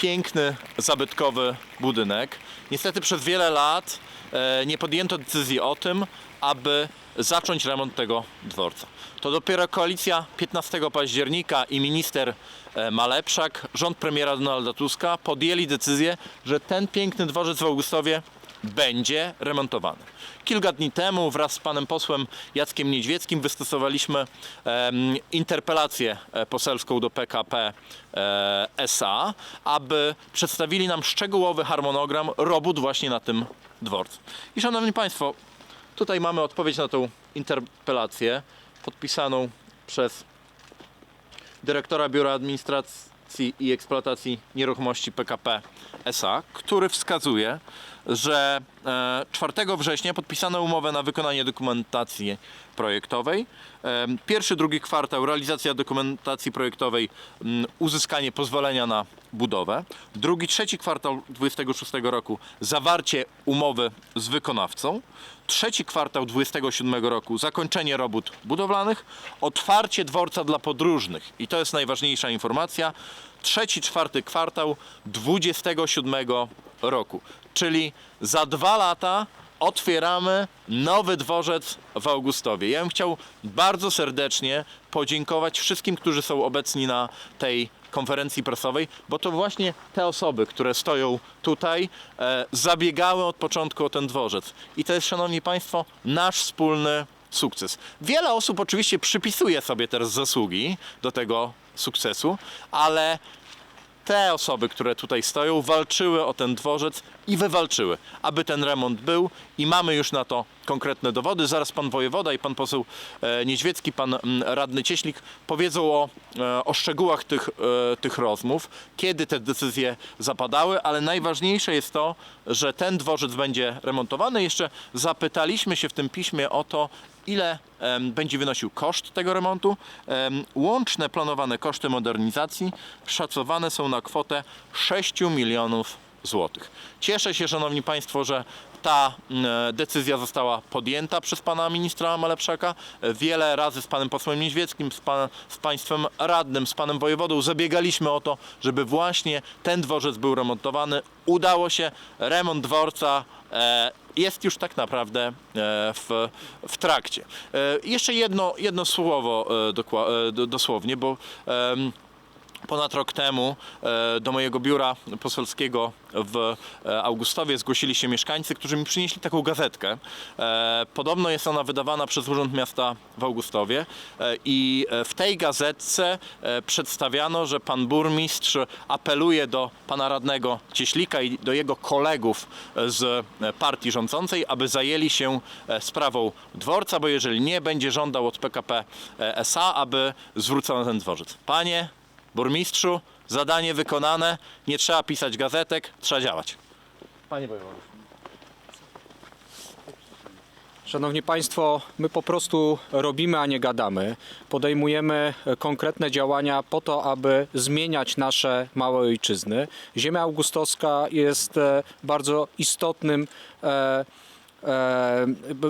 piękny, zabytkowy budynek. Niestety przez wiele lat e, nie podjęto decyzji o tym, aby zacząć remont tego dworca. To dopiero koalicja 15 października i minister e, Malepszak, rząd premiera Donalda Tuska podjęli decyzję, że ten piękny dworzec w Augustowie będzie remontowany. Kilka dni temu wraz z panem posłem Jackiem Niedźwieckim wystosowaliśmy em, interpelację e, poselską do PKP e, SA, aby przedstawili nam szczegółowy harmonogram robót właśnie na tym dworcu. I szanowni państwo, tutaj mamy odpowiedź na tą interpelację podpisaną przez dyrektora Biura Administracji i Eksploatacji Nieruchomości PKP SA, który wskazuje, że e, 4 września podpisano umowę na wykonanie dokumentacji projektowej. E, Pierwszy, drugi kwartał realizacja dokumentacji projektowej, uzyskanie pozwolenia na budowę. Drugi, trzeci kwartał 26 roku zawarcie umowy z wykonawcą. Trzeci kwartał 27 roku zakończenie robót budowlanych, otwarcie dworca dla podróżnych i to jest najważniejsza informacja. Trzeci, czwarty kwartał 27 roku, czyli za dwa lata otwieramy nowy dworzec w Augustowie. Ja bym chciał bardzo serdecznie podziękować wszystkim, którzy są obecni na tej konferencji prasowej, bo to właśnie te osoby, które stoją tutaj, e, zabiegały od początku o ten dworzec. I to jest, szanowni państwo, nasz wspólny sukces. Wiele osób oczywiście przypisuje sobie teraz zasługi do tego sukcesu, ale te osoby, które tutaj stoją, walczyły o ten dworzec i wywalczyły, aby ten remont był i mamy już na to konkretne dowody. Zaraz pan wojewoda i pan poseł e, Niedźwiecki, pan mm, radny Cieślik powiedzą o, e, o szczegółach tych, e, tych rozmów, kiedy te decyzje zapadały, ale najważniejsze jest to, że ten dworzec będzie remontowany. Jeszcze zapytaliśmy się w tym piśmie o to, ile będzie wynosił koszt tego remontu. Em, łączne planowane koszty modernizacji szacowane są na kwotę 6 milionów złotych. Cieszę się, Szanowni Państwo, że ta decyzja została podjęta przez pana ministra Malepszaka. Wiele razy z panem posłem Niedźwieckim, z, pan, z państwem radnym, z panem wojewodą zabiegaliśmy o to, żeby właśnie ten dworzec był remontowany. Udało się, remont dworca e, jest już tak naprawdę e, w, w trakcie. E, Jeszcze jedno, jedno słowo e, dosłownie, bo Ponad rok temu e, do mojego biura poselskiego w e, Augustowie zgłosili się mieszkańcy, którzy mi przynieśli taką gazetkę. E, Podobno jest ona wydawana przez Urząd Miasta w Augustowie i w tej gazetce przedstawiano, że pan burmistrz apeluje do pana radnego Cieślika i do jego kolegów z partii rządzącej, aby zajęli się sprawą dworca, bo jeżeli nie, będzie żądał od PKP SA, aby zwrócono ten dworzec. Panie burmistrzu, zadanie wykonane, nie trzeba pisać gazetek, trzeba działać. Panie wojewodo. Szanowni Państwo, my po prostu robimy, a nie gadamy. Podejmujemy konkretne działania po to, aby zmieniać nasze małe ojczyzny. Ziemia augustowska jest e, bardzo istotnym. E,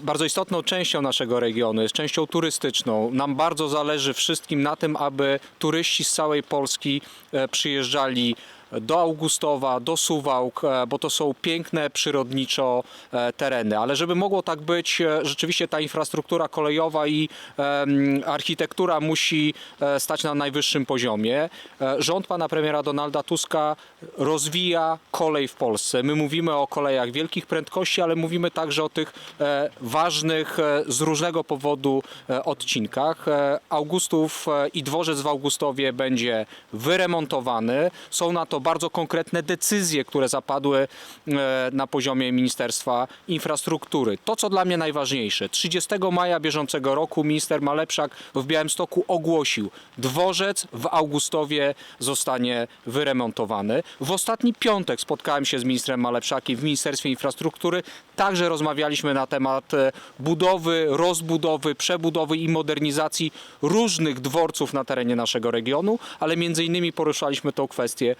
bardzo istotną częścią naszego regionu, jest częścią turystyczną. Nam bardzo zależy wszystkim na tym, aby turyści z całej Polski e, przyjeżdżali do Augustowa, do Suwałk, e, bo to są piękne przyrodniczo e, tereny. Ale żeby mogło tak być, e, rzeczywiście ta infrastruktura kolejowa i architektura musi stać na najwyższym poziomie. Rząd pana premiera Donalda Tuska rozwija kolej w Polsce. My mówimy o kolejach wielkich prędkości, ale mówimy także o tych ważnych z różnego powodu odcinkach. Augustów i dworzec w Augustowie będzie wyremontowany. Są na to bardzo konkretne decyzje, które zapadły e, na poziomie Ministerstwa Infrastruktury. To, co dla mnie najważniejsze, 30 maja bieżącego roku minister Malepszak w Białymstoku ogłosił, dworzec w Augustowie zostanie wyremontowany. W ostatni piątek spotkałem się z ministrem Malepszakiem w Ministerstwie Infrastruktury. Także rozmawialiśmy na temat e, budowy, rozbudowy, przebudowy i modernizacji różnych dworców na terenie naszego regionu, ale między innymi poruszaliśmy tą kwestię.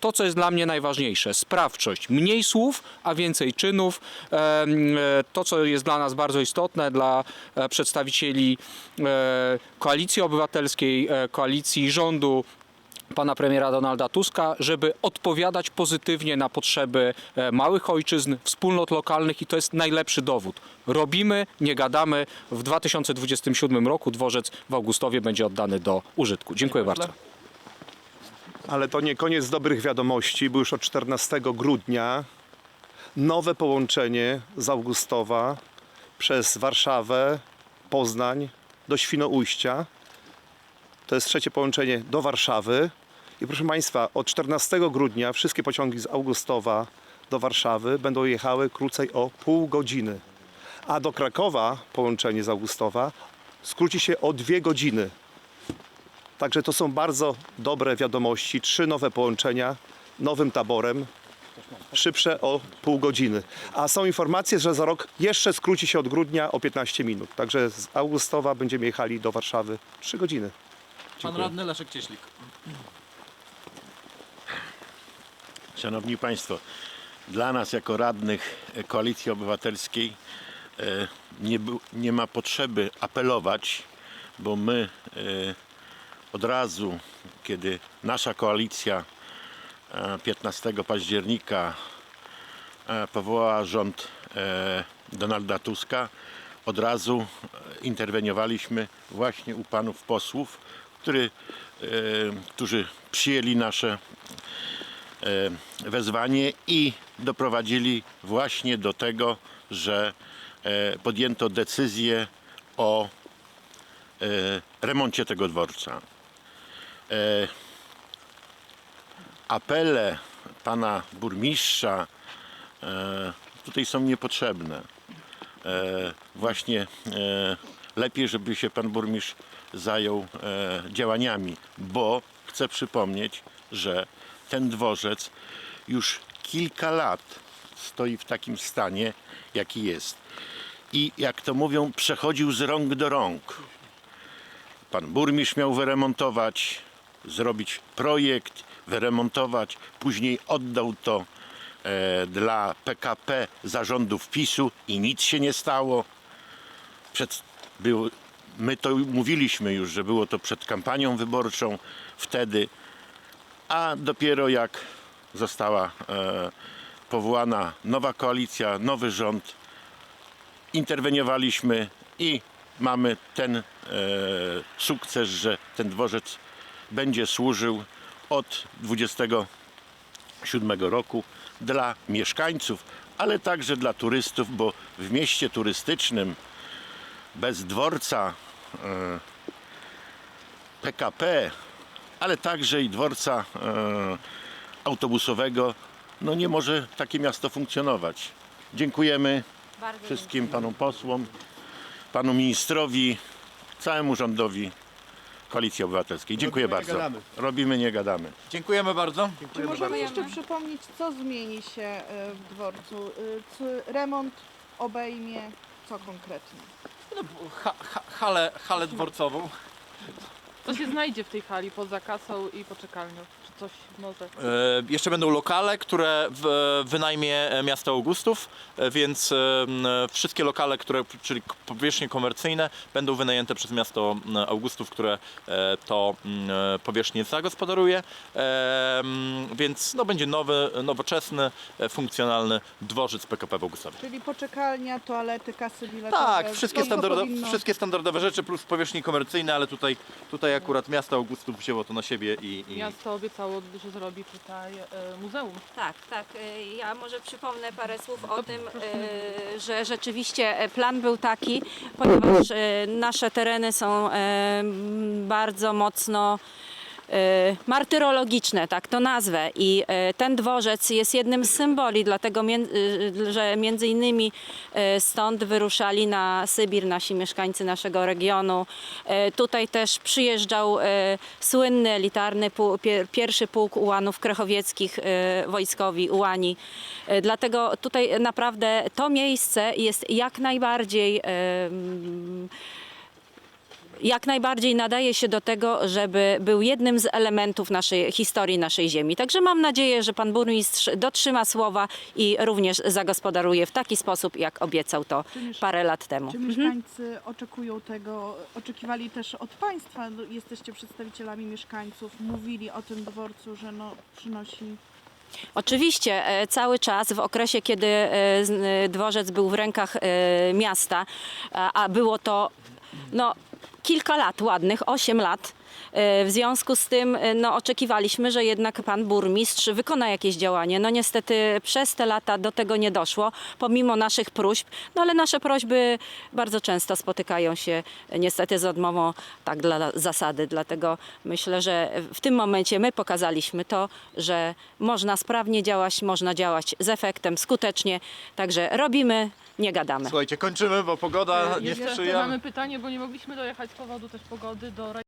To, co jest dla mnie najważniejsze, sprawczość. Mniej słów, a więcej czynów. E, To, co jest dla nas bardzo istotne, dla e, przedstawicieli e, Koalicji Obywatelskiej, Koalicji Rządu, pana premiera Donalda Tuska, żeby odpowiadać pozytywnie na potrzeby małych ojczyzn, wspólnot lokalnych i to jest najlepszy dowód. Robimy, nie gadamy. W 2027 roku dworzec w Augustowie będzie oddany do użytku. Dziękuję bardzo. Ale to nie koniec dobrych wiadomości, bo już od 14 grudnia nowe połączenie z Augustowa przez Warszawę, Poznań do Świnoujścia. To jest trzecie połączenie do Warszawy. I proszę Państwa, od 14 grudnia wszystkie pociągi z Augustowa do Warszawy będą jechały krócej o pół godziny. A do Krakowa połączenie z Augustowa skróci się o dwie godziny. Także to są bardzo dobre wiadomości. Trzy nowe połączenia nowym taborem. Szybsze o pół godziny. A są informacje, że za rok jeszcze skróci się od grudnia o 15 minut. Także z Augustowa będziemy jechali do Warszawy 3 godziny. Pan radny Leszek Cieślik. Szanowni Państwo, dla nas jako radnych Koalicji Obywatelskiej e, nie, nie ma potrzeby apelować, bo my e, od razu, kiedy nasza koalicja e, 15 października e, powołała rząd e, Donalda Tuska, od razu e, interweniowaliśmy właśnie u panów posłów, który, e, którzy przyjęli nasze e, wezwanie i doprowadzili właśnie do tego, że e, podjęto decyzję o e, remoncie tego dworca. E, Apele pana burmistrza e, tutaj są niepotrzebne. E, Właśnie lepiej, żeby się pan burmistrz zajął działaniami, bo chcę przypomnieć, że ten dworzec już kilka lat stoi w takim stanie, jaki jest. I jak to mówią, przechodził z rąk do rąk. Pan burmistrz miał wyremontować, zrobić projekt, wyremontować, później oddał to e, dla PKP zarządów PiSu i nic się nie stało. Przed, był, my to mówiliśmy już, że było to przed kampanią wyborczą wtedy, a dopiero jak została e, powołana nowa koalicja, nowy rząd, interweniowaliśmy i mamy ten e, sukces, że ten dworzec będzie służył od 27 roku dla mieszkańców, ale także dla turystów, bo w mieście turystycznym bez dworca e, PKP, ale także i dworca e, autobusowego, no nie może takie miasto funkcjonować. Dziękujemy Bardzo wszystkim panom posłom, panu ministrowi, całemu rządowi Koalicji Obywatelskiej. Dziękuję Robimy, nie bardzo. gadamy. Robimy, nie gadamy. Dziękujemy bardzo. Czy możemy jeszcze przypomnieć, co zmieni się e, w dworcu? E, Czy remont obejmie co konkretnie? No, ha, ha, halę, halę dworcową. Co się znajdzie w tej hali poza kasą i poczekalnią? Czy coś może? E, Jeszcze będą lokale, które w, wynajmie e, miasto Augustów, e, więc e, m, wszystkie lokale, które, czyli k- powierzchnie komercyjne, będą wynajęte przez miasto m, Augustów, które e, to m, e, powierzchnie zagospodaruje. E, m, Więc no, będzie nowy, nowoczesny, e, funkcjonalny dworzec PKP w Augustowie. Czyli poczekalnia, toalety, kasy biletowe. Tak, wszystkie, wszystko standardowe, powinno- wszystkie standardowe rzeczy plus powierzchnie komercyjne, ale tutaj, tutaj akurat miasto Augustów wzięło to na siebie i, i Miasto obiecało, że zrobi tutaj e, muzeum. Tak, tak. y, Ja może przypomnę parę słów o tym, y, że rzeczywiście e, plan był taki, ponieważ y, nasze tereny są e, m, bardzo mocno e, martyrologiczne, tak to nazwę. I e, ten dworzec jest jednym z symboli, dlatego, y, że między innymi stąd wyruszali na Sybir nasi mieszkańcy naszego regionu. Tutaj też przyjeżdżał słynny, elitarny pierwszy pułk ułanów krechowieckich wojskowi, ułani. Dlatego tutaj naprawdę to miejsce jest jak najbardziej jak najbardziej nadaje się do tego, żeby był jednym z elementów naszej historii naszej ziemi. Także mam nadzieję, że pan burmistrz dotrzyma słowa i również zagospodaruje w taki sposób, jak obiecał to parę lat temu. Czy mieszkańcy oczekują tego, oczekiwali też od Państwa, no, jesteście przedstawicielami mieszkańców, mówili o tym dworcu, że no, przynosi Oczywiście e, cały czas w okresie, kiedy e, e, dworzec był w rękach miasta, a a było to no, kilka lat ładnych, 8 lat. E, W związku z tym e, no, oczekiwaliśmy, że jednak pan burmistrz wykona jakieś działanie. No niestety przez te lata do tego nie doszło, pomimo naszych próśb, no ale nasze prośby bardzo często spotykają się e, niestety z odmową tak dla zasady. Dlatego myślę, że w tym momencie my pokazaliśmy to, że można sprawnie działać, można działać z efektem, skutecznie. Także robimy, nie gadamy. Słuchajcie, kończymy, bo pogoda nie Jeszcze sprzyja. mamy pytanie, bo nie mogliśmy dojechać z powodu też pogody do